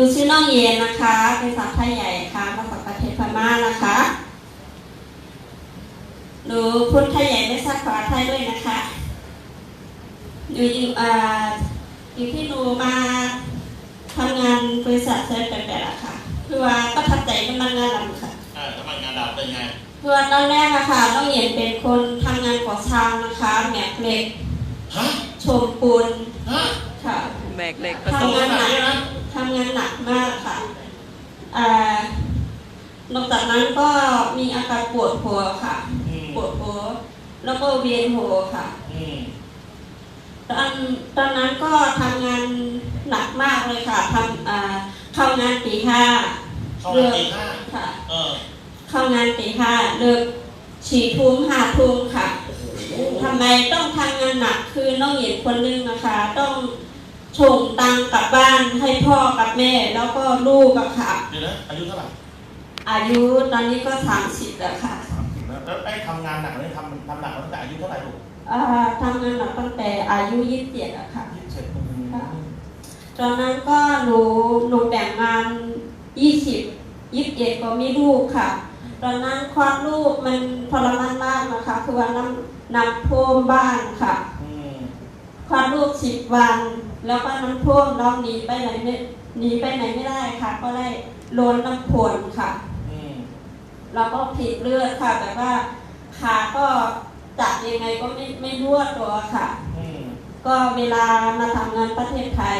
นูชื่อน้องเย็นนะคะ เป็นสาวไทยใหญ่ค่ะมาจากประเทศพม่านะคะหนูพูดไทยใหญ่ไม่ทราบภาษาไทยด้วยนะคะหนูอยู่อ่าอยู่ที่หนูมาทำงานบริษัทเซอร์แบบแบบอะค่ะ คือว่าประทับใจน้ำมันงานลำค่ะอ่าน้ำมันงานดำเป็นไงเพื่อนตอนแรกอะค่ะน้องเย็นเป็นคนทำงานก่อสร้างนะคะแหมกเหล็กฮะชมปูนฮะค่ะแบกเหล็กผทำสมงานหนักขนาดนี้นะ ทำงานหนักมากค่ะอ่านอกจากนั้นก็มีอาการปวดหัวค่ะอืมปวดหัว แล้วก็เวียนหัวค่ะอืมตอนตอนนั้นก็ทำงานหนักมากเลยค่ะทำอ่าเข้างานตีห้าเข้ามาตีห้าค่ะเออเข้างานตีห้าเลิกสี่ทุ่มห้าทุ่มค่ะโอ้โหทำไมต้องทำงานหนักคือน้องเหยียนคนนึงนะคะ ต้อง ชงตังค์กลับบ้านให้พ่อกับแม่ แล้วก็ลูกอะค่ะ เดี๋ยวนะอายุเท่าไหร่อายุตอนนี้ก็สามสิบแล้วค่ะสามสิบแล้วแล้วไอ้ทำงานหนักนี่ทำทำหนักมาตั้งแต่อายุเท่าไหร่ลูกอ่าทำงานหนักตั้งแต่อายุยี่สิบเจ็ดอะค่ะ ยี่สิบเจ็ดค่ะ ตอนนั้นก็หนูหนูแต่งงานยี่สิบยี่สิบเอ็ดก็มีลูกค่ะ ตอนนั้นคลอดลูกมันทรมานมากนะคะ คือว่าน้ำน้ำท่วมบ้านค่ะอืม คลอดลูกสิบวัน แล้วก็น้ำท่วมเราหนีไปไหนไม่หนีไปไหนไม่ได้ค่ะ ก็ได้โลนน้ำพวนค่ะอืมเราก็ผิดเลือดค่ะแบบว่าขาก็จับยังไงก็ไม่ไม่รั่วตัวค่ะอืมก็เวลามาทำงานประเทศไทย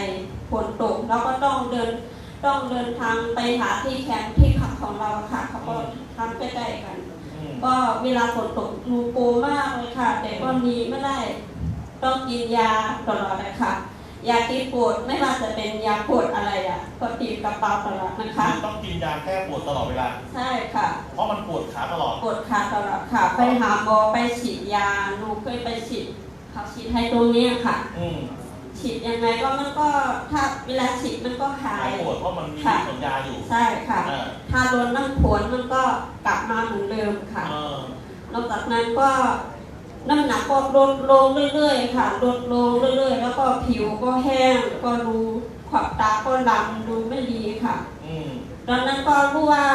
ฝนตกเราก็ต้องเดินต้องเดินทางไปหาที่แคมป์ที่พักของเราค่ะเขาก็ทำใกล้ๆกันอืมก็เวลาฝนตกหนูโกลัวมากเลยค่ะ แต่ก็หนีไม่ได้ ต้องกินยาตลอดเลยค่ะยาที่ปวดไม่ว่าจะเป็นยาปวดอะไรอะก็ติดกระเป๋าตลอดนะคะ ต้องกินยาแก้ปวดตลอดเวลา ใช่ค่ะ เพราะมันปวดขาตลอด ปวดขาตลอดค่ะ ไปหาหมอไปฉีดยาหนูเคยไปฉีดเขาฉีดให้ตรงเนี้ยค่ะ อืมฉีดยังไงก็มันก็ถ้าเวลาฉีดมันก็หาหายยปวดเพราะมันมีค่ะสัญญาอยู่ ใช่ค่ะ เออ ถ้าโดนน้ำผวนมันก็กลับมาเหมือนเดิมค่ะ เออนอกจากนั้นก็ น้ำหนักก็ลดลงเรื่อยๆค่ะลดลงเรื่อยๆ แล้วก็ผิวก็แห้งก็ดูขอบตาก็ดำดูไม่ดีค่ะอืมตอนนั้นก็รู้ว่า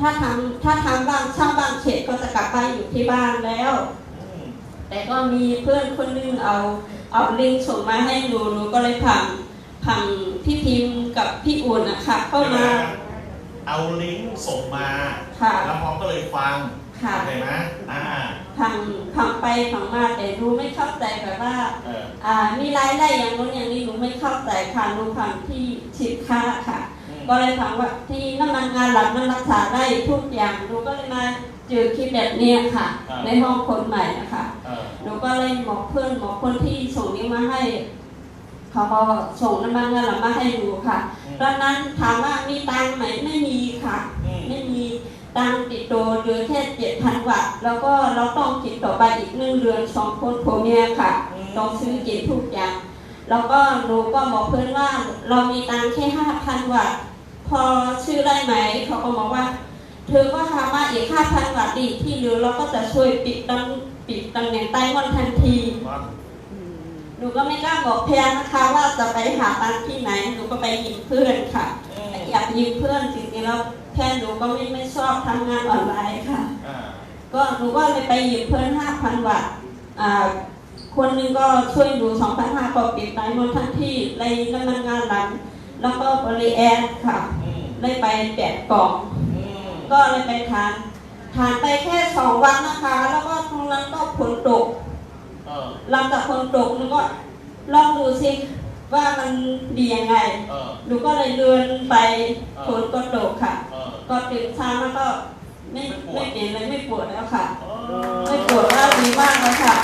ถ้าทำถ้าทำบ้านเช่าบ้านเสร็จก็จะกลับไปอยู่ที่บ้านแล้วอืมแต่ก็มีเพื่อนคนนึงเอาเอาลิงก์ส่งมาให้หนูหนูก็เลยผังผังพี่พิมพ์กับพี่อุ่นนะคะเข้ามา เอาลิงก์ส่งมาค่ะแล้วพร้อมก็เลยฟังค่ะเห็นไหมอ่า ผังผังไปผังมาแต่หนูไม่เข้าใจแบบว่าเอออ่ามีรายได้อย่างนู้นอย่างนี้หนูไม่เข้าใจค่ะหนูผังที่สินค้าค่ะอืมก็เลยถามว่าที่น้ำมันงานหลับมันรักษาได้ทุกอย่างหนูก็เลยมาเจอคลิปแบบเนี้ยค่ะ ในห้องคนใหม่นะคะเออหนูก็เลยบอกเพื่อนบอกคนที่ส่งนี้มาให้เขาก็ส่งน้ำมันงานหลับมาให้ดูค่ะตอนนั้นถามว่ามีตังค์ไหมไม่มีค่ะอืมไม่มี ตังค์ติดตัวเหลือแค่เจ็ดพันวัตต์แล้วก็เราต้องกินต่อไปอีกหนึ่งเดือนสองคนผัวเมียค่ะ ต้องซื้อกินทุกอย่าง แล้วก็หนูก็บอกเพื่อนว่าเรามีตังค์แค่ห้าพันวัตต์พอซื้อได้ไหม เขาก็บอกว่า เธอก็ทำมาอีกห้าพันวัตต์ดีที่เหลือเราก็จะช่วยปิดตำปิดตำแหน่งใต้มอนทันทีว่าอืมหนูก็ไม่กล้าบอกเพียงนะคะว่าจะไปหาตังค์ที่ไหน หนูก็ไปยืมเพื่อนค่ะอืมอยากยืมเพื่อนจริงๆแล้ว แค่หนูก็ไม่ไม่ชอบทำงานออนไลน์ค่ะอ่าก็หนูก็เลยไปยืมเพื่อนห้าพันวัตต์อ่าคนหนึงก็ช่วยดูสองพันห้าก็ปิดไลน์มนทั้งที่ในน้ำมันงานหลัง แล้วก็บริแอดค่ะอืมได้ไปแปดกล่องอืมก็เลยไปทานทานไปแค่สองวันนะคะ แล้วก็ตรงนั้นก็ฝนตกเออหลังจากฝนตกหนูก็ลองดูสิ ว่ามันดียังไง เออ หนูก็เลยเดินไปฝนก็ตกค่ะ เออ ก็ตื่นเช้ามาก็ไม่ไม่ปวด ไม่เป็นเลยไม่ปวดแล้วค่ะเอไม่อปวดว่าดีมากแล้วค่ะ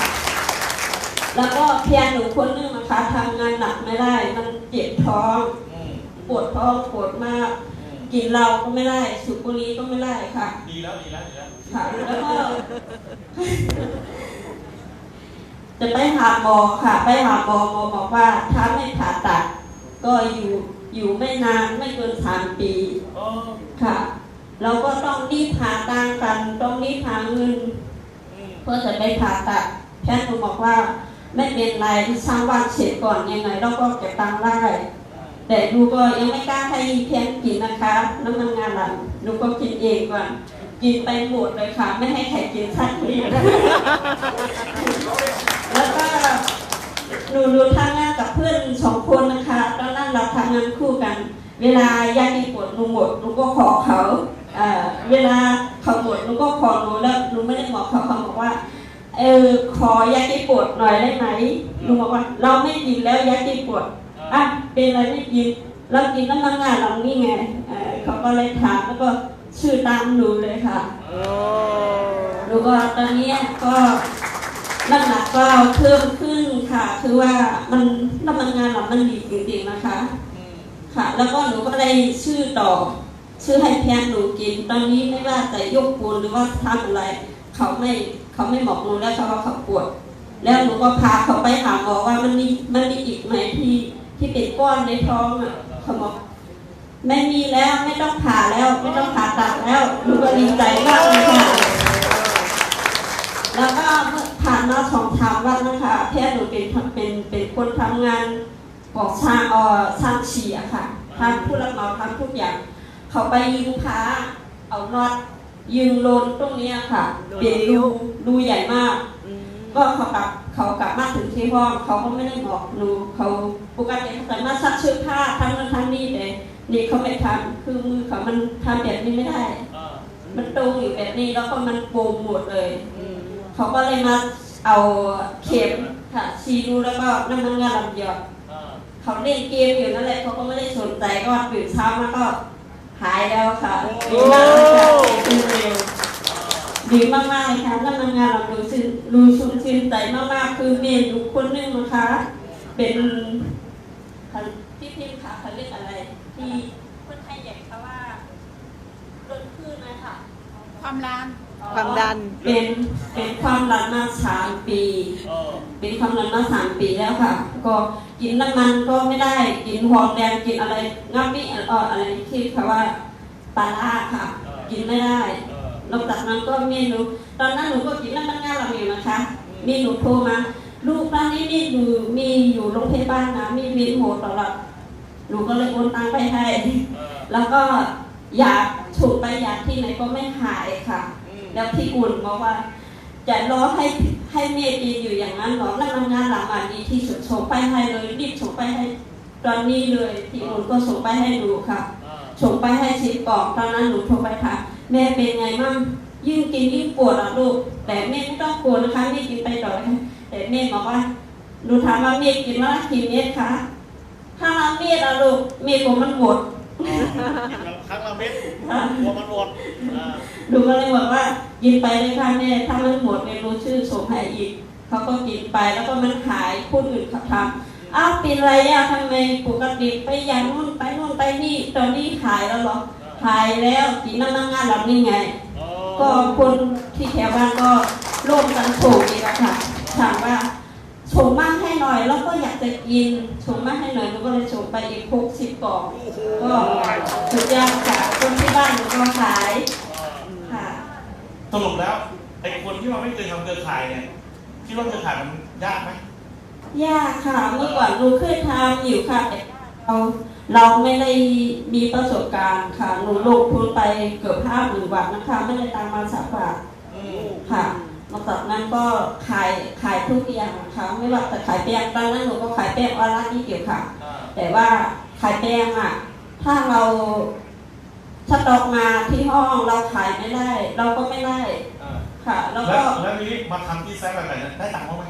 แล้วก็เพียงหนูคนนึงนะคะทำงานหนักไม่ได้ มันเจ็บท้อง อืมปวดท้องปวดมาก อืมกินเหล้าก็ไม่ได้สูบบุหรี่ก็ไม่ได้ค่ะ ดีแล้วดีแล้วดีแล้ว ค่ะ แล้วก็ จะไปหาหมอค่ะ ไปหาหมอหมอบอกว่าถ้าไม่ผ่าตัด ก็อยู่อยู่ไม่นานไม่เกินสามปีค่ะ เราก็ต้องรีบหาตังค์กัน ต้องรีบหาเงินเพื่อจะไปผ่าตัดแพทย์หนูบอกว่า ไม่เป็นไรสร้างวันเสร็จก่อนยังไงเราก็เก็บตังค์ได้แต่ดูก็ยังไม่กล้าให้เพียงกินนะคะน้ำมันงานหลังดูก็กินเองก่อนกินไปหมดเลยค่ะ ไม่ให้ใครกินสักนิดแล้วก็ หนูหนูทำงานกับเพื่อนสองคนนะคะตอนนั้นเราทำงานคู่กัน เวลายากินปวดหนูหมดหนูก็ขอเขาเอ่อเวลาเขาหมดหนูก็ขอหนูแล้วหนูไม่ได้บอกเขาเขาบอกว่าเออขอยาแก้ปวดหน่อยได้ไหมลุงบอกว่า เราไม่กินแล้วยาแก้ปวดอะเป็นอะไรไม่กินเรากินน้ำมันงาเรานี่ไงเออเขาก็เลยถามแล้วก็ชื่อตามหนูเลยค่ะโอ้หนูก็ตอนนี้ก็น้ำ หนักก็เพิ่มขึ้นค่ะ คือว่ามันน้ำมันงาเรามันดีจริงๆนะคะ ค่ะ แล้วก็หนูก็ได้ชื่อต่อชื่อให้แพนหนูกิน ตอนนี้ไม่ว่าจะยกปูนหรือว่าทำอะไร เขาไม่เขาไม่บอกหนูแล้วเขาว่าเขาปวด แล้วหนูก็พาเขาไปหาหมอว่ามันมีมันมีอีกไหมที่ที่เป็นก้อนในท้องอะเขาบอกไม่มีแล้วไม่ต้องผ่าแล้ว ไม่ต้องผ่าตัดแล้วหนูก็ดีใจมากเลยค่ะแล้วก็ เมื่อผ่านมาสองสามวันนะคะแพทย์หนูเป็นเป็นเป็นคนทำงานก่อสร้างเอ่อสร้างฉีอะค่ะทำผู้รับเหมาทำทุกอย่าง เขาไปยิงพ้าเอาน็อตยิงโลนตรงเนี้ยค่ะเป็นรูรูใหญ่มากอืมก็เขากลับเขากลับมาถึงที่ห้องเขาก็ไม่ได้บอกหนูเขาปกติเขาสามารถซักเสื้อผ้าทำนั่นทำนี่แต่นี่เขาไม่ทำคือมือเขามันทำแบบนี้ไม่ได้ มันตรงอยู่แบบนี้แล้วก็มันโปงหมดเลยอืมเขาก็เลยมา เอาเข็มค่ะชีดูแล้วก็น้ำมันงาลำหยอดเขาเล่นเกมอยู่นั่นแหละเขาก็ไม่ได้สนใจก็ตื่นเช้ามาก็หายแล้วค่ะดีมากเลยค่ะดีเร็วดีมากๆเลยค่ะน้ำมันงาลำดูชื่นดูชุ่มชื่นใจมากๆ คือเมนูคนหนึงนะคะ เป็นที่พิมพ์ค่ะเขาเรียกอะไร ที่คนไทยใหญ่เขาว่าลดขึ้นนะคะความดัน ความดัน เป็นเป็นความดันมาสามปีเป็นความดันมาสามปีแล้วค่ะ ก็กินน้ำมันก็ไม่ได้กินหอมแดงกินอะไรงับมิเอ่ออะไรที่เขาว่าปลาล่าค่ะ กินไม่ได้นอกจากนั้นก็เมนูตอนนั้นหนูก็กินน้ำมันงาเราอยู่นะคะ มีหนูโทรมา ลูกตอนนี้มีอยู่มีอยู่โรงพยาบาลนะมีวีนโหตลอดหนูก็เลยโอนตังไปให้แล้วก็อยากถูกไปอยากที่ไหนก็ไม่หายค่ะ แล้วพี่อุ่นบอกว่า จะรอให้ให้เมย์กินอยู่อย่างนั้นหรอแล้วมันงานหลังอะดีที่สุดส่งไปให้เลยรีบส่งไปให้ตอนนี้เลยพี่อุ่นก็ส่งไปให้ดูค่ะส่งไปให้ชิปกล่องตอนนั้นหนูโทรไปถามแม่เป็นไงมั่งยิ่งกินยิ่งปวดอะลูก แต่แม่ไม่ต้องกลัวนะคะแม่กินไปต่อเลยแต่แม่บอกว่าหนูถามว่าแม่กินวันละกี่เม็ดคะถ้าละเม็ดอะลูกแม่กลัวมันหมด ครั้งละเม็ดกลัวมันหมดอ่าหนูก็เลยบอกว่ากินไปเลยค่ะแม่ถ้ามันหมดเนี่ยรู้ชื่อส่งให้อีกเขาก็กินไปแล้วก็มันหายคนอื่นเขาทำอ้าวเป็นไรอะทำไมปกติไปอย่างนู่นไปนู่นไปนี่ตอนนี้หายแล้วเหรอหายแล้วกินน้ำมันงานหลับนี่ไง ก็คนที่แถวบ้านก็ร่วมกันส่งอีกอะค่ะถามว่า ส่งมาให้หน่อย แล้วก็อยากจะกินส่งมาให้หน่อยหนูก็เลยส่งไปอีกหกสิบกล่องก็สุดยอดค่ะคนที่บ้านหนูก็ขายค่ะสรุปแล้วไอ้คนที่มันไม่เคยทำเครือข่ายเนี่ยคิดว่าเครือข่ายมันยากไหมยากค่ะ เมื่อก่อนหนูเคยทำอยู่ค่ะแต่เราเราไม่ได้มีประสบการณ์ค่ะหนูลงทุนไปเกือบห้าหมื่นบาทนะคะไม่ได้ตังค์มาสักบาทอืมค่ะ นอกจากนั้นก็ขายขายทุกอย่างค่ะไม่ว่าจะขายแป้งตอนนั้นหนูก็ขายแป้งออนไลน์นี่เกี่ยวค่ะอ่าแต่ว่าขายแป้งอะ ถ้าเราสต็อกมาที่ห้องเราขายไม่ได้ เราก็ไม่ได้อ่าค่ะ แล้วแล้ก็วแล้วนี้มาทำที่แซฟแบบไหนนะได้ตังค์บ้างไหม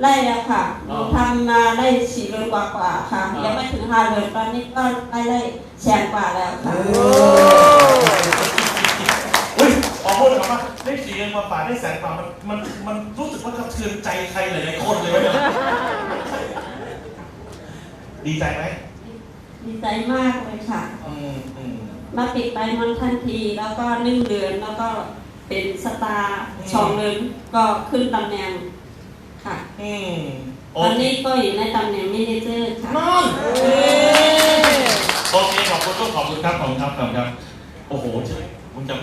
ไล่แล้วค่ะหอ๋นูอทำมาได้สี่เดือนกว่าๆค่ะอ๋อยังไม่ถึงห้าเดือนตอนนี้ก็ได้ได้แสนกว่าแล้วค่ะ อุ้ยขอพูดคำว่าได้สี่เงินมาฝากได้แสนกว่ามันมันมันรู้สึกว่ากระเทือนใจใครหลายๆคนเลยวะเนี่ยดีใจไหมดีใจมากเลยค่ะ อืมอืมมาติดไปมันทันทีแล้วก็หนึ่งเดือนแล้วก็เป็นสตาร์อืมสองเดือนก็ขึ้นตำแหน่งค่ะ อืมโอตอนเคนี้ก็อยู่ในตำแหน่งมินิเจอร์ค่ะนั่นโอเคขอบคุณทุกขอบคุณครับขอบคุณครับขอบคุณครับ โอ้โหมึงจะ